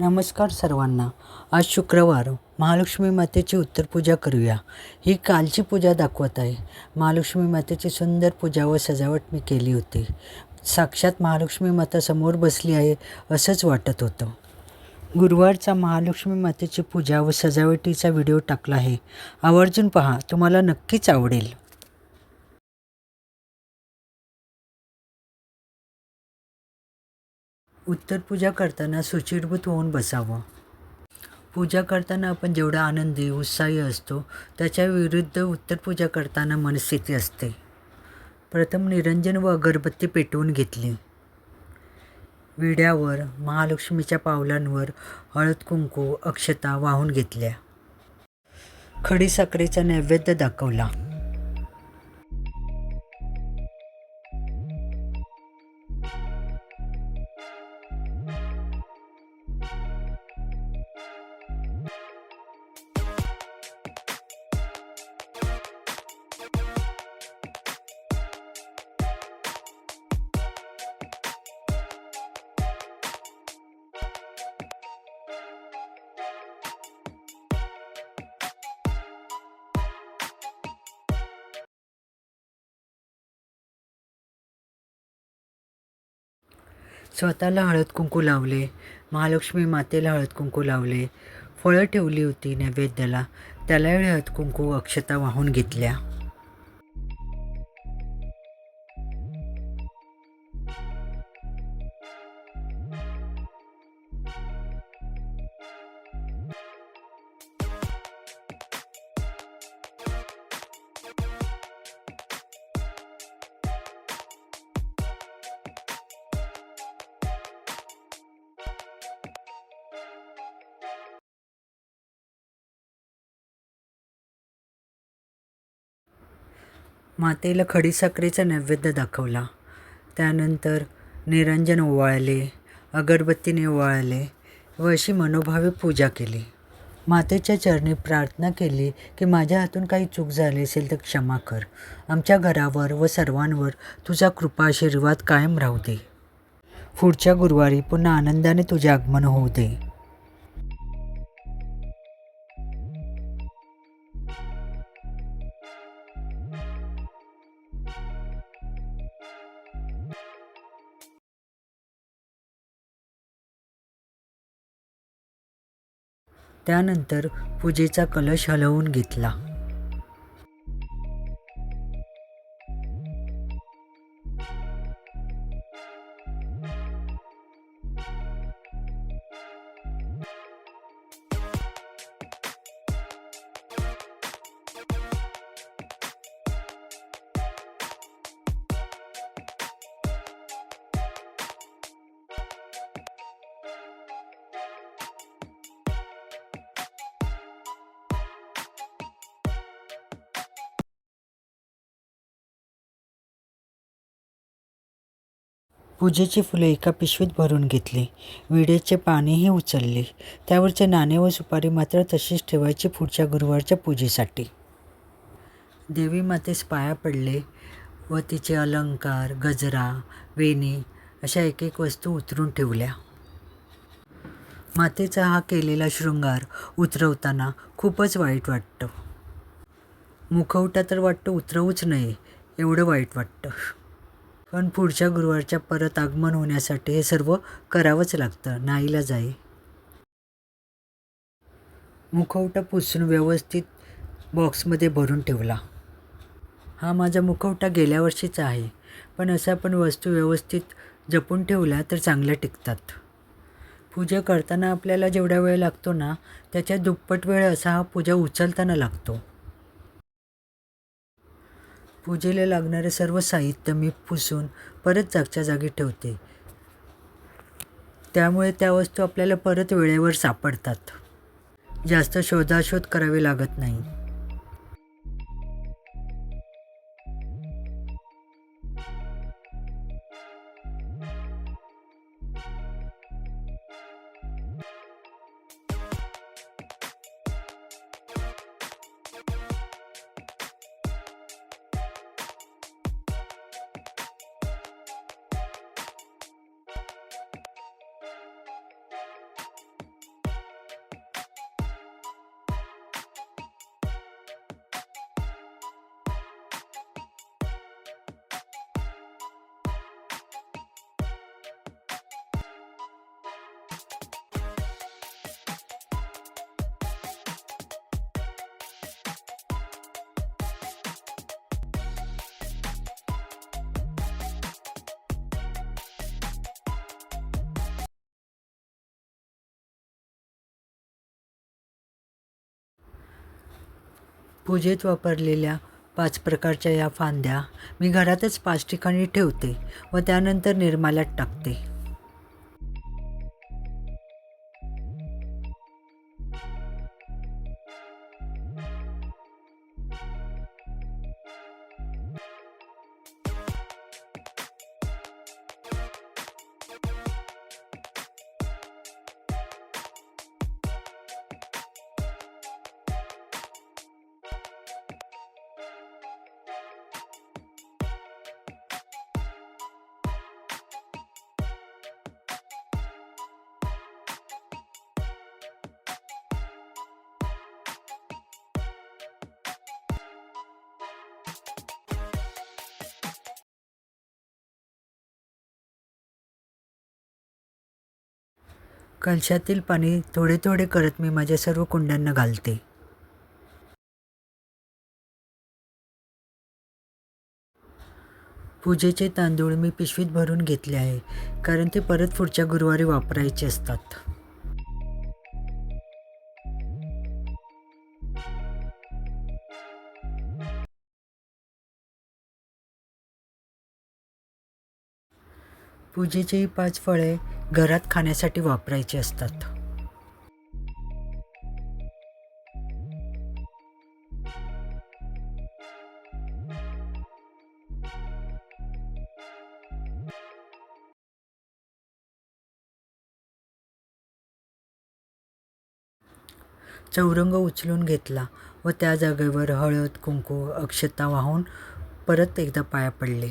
नमस्कार सर्वांना. आज शुक्रवार. महालक्ष्मी मातेची उत्तर पूजा करूया. ही कालची पूजा दाखवत आहे. महालक्ष्मी मातेची सुंदर पूजा व सजावट मी केली होती. साक्षात महालक्ष्मी माता समोर बसली आहे असंच वाटत होतं. गुरुवारचा महालक्ष्मी मातेची पूजा व सजावटीचा व्हिडिओ टाकला आहे. आवर्जून पहा तुम्हाला नक्कीच आवडेल. उत्तर पूजा करताना सुचिरभूत होऊन बसावं. पूजा करताना आपण जेवढा आनंदी उत्साही असतो त्याच्या विरुद्ध उत्तर पूजा करताना मनस्थिती असते. प्रथम निरंजन व अगरबत्ती पेटवून घेतली. विड्यावर महालक्ष्मीच्या पावलांवर हळद कुंकू अक्षता वाहून घेतल्या. खडीसाखरेचा नैवेद्य दाखवला. स्वतःला हळद कुंकू लावले महालक्ष्मी मातेला हळद कुंकू लावले. फळं ठेवली होती नैवेद्याला. त्यालाही हळद कुंकू अक्षता वाहून घेतल्या. मातेला खडीसाखरेचा नैवेद्य दाखवला. त्यानंतर निरंजन ओवाळले अगरबत्तीने ओवाळले व अशी मनोभावे पूजा केली. मातेच्या चरणी प्रार्थना केली की माझ्या हातून काही चूक झाली असेल तर क्षमा कर. आमच्या घरावर व सर्वांवर तुझा कृपा आशीर्वाद कायम राहू दे. पुढच्या गुरुवारी पुन्हा आनंदाने तुझे आगमन होऊ दे. त्यानंतर पूजेचा कलश हलवून घेतला. पूजेची फुले एका पिशवीत भरून घेतली. विडेचे पानेही उचलले. त्यावरचे नाणे व सुपारी मात्र तशीच ठेवायची पुढच्या गुरुवारच्या पूजेसाठी. देवी मातेस पाया पडले व तिचे अलंकार गजरा वेणी अशा एक एक वस्तू उतरून ठेवल्या. मातेचा हा केलेला शृंगार उतरवताना खूपच वाईट वाटतं. मुखवटा तर वाटतं उतरवूच नये एवढं वाईट वाटतं. पण पुढच्या गुरुवारच्या परत आगमन होण्यासाठी हे सर्व करावंच लागतं. नाईला जाई. मुखवटा पुसून व्यवस्थित बॉक्समध्ये भरून ठेवला. हा माझा मुखवटा गेल्या वर्षीचा आहे. पण असा पण वस्तू व्यवस्थित जपून ठेवल्या तर चांगल्या टिकतात. पूजा करताना आपल्याला जेवढा वेळ लागतो ना त्याच्या दुप्पट वेळ असा हा पूजा उचलताना लागतो. पूजेला लागणारे सर्व साहित्य मी पुसून परत जागच्या जागी ठेवते. त्यामुळे त्या वस्तू आपल्याला परत वेळेवर सापडतात. जास्त शोधाशोध करावी लागत नाही. पूजेत वापरलेल्या पाच प्रकारच्या या फांद्या मी घरातच पाच ठिकाणी ठेवते व त्यानंतर निर्माल्यात टाकते. कलशातील पाणी थोडे थोडे करत मी माझ्या सर्व कुंड्यांना घालते. पूजेचे तांदूळ मी पिशवीत भरून घेतले आहे कारण ते परत पुढच्या गुरुवारी वापरायचे असतात. पूजेची ही पाच फळे घरात खाण्यासाठी वापरायची असतात. चौरंग उचलून घेतला व त्या जागेवर हळद कुंकू अक्षता वाहून परत एकदा पाया पडले.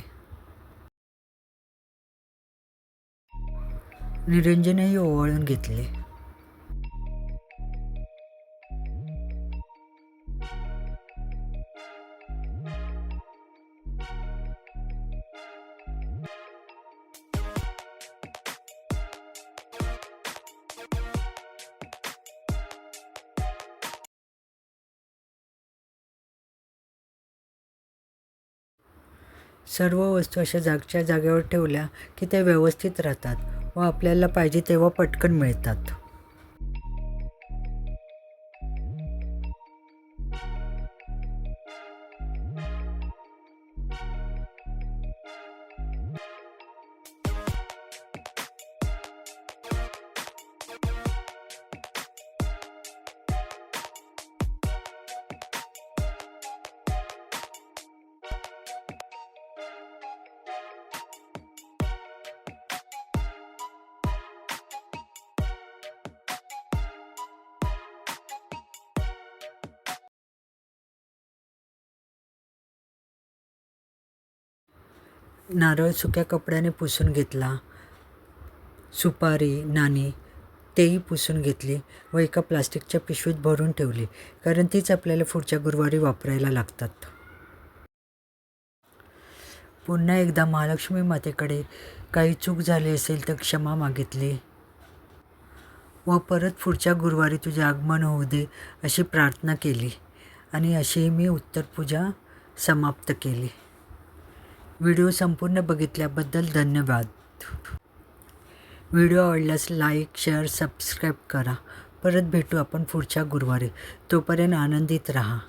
निरंजनही ओवाळून घेतले. सर्व वस्तू अशा जागच्या जागेवर ठेवल्या की त्या व्यवस्थित राहतात. व आपल्याला पाहिजे तेव्हा पटकन मिळतात. नारळ सुक्या कपड्याने पुसून घेतला. सुपारी नाणी तेही पुसून घेतली व एका प्लास्टिकच्या पिशवीत भरून ठेवली कारण तीच आपल्याला पुढच्या गुरुवारी वापरायला लागतात. पुन्हा एकदा महालक्ष्मी मातेकडे काही चूक झाली असेल तर क्षमा मागितली व परत पुढच्या गुरुवारी तुझे आगमन होऊ दे अशी प्रार्थना केली आणि अशी मी उत्तरपूजा समाप्त केली. व्हिडिओ संपूर्ण बघितल्याबद्दल धन्यवाद. व्हिडिओ आवडल्यास लाईक शेअर सबस्क्राईब करा. परत भेटू आपण पुढच्या गुरुवारी. तोपर्यंत आनंदित राहा.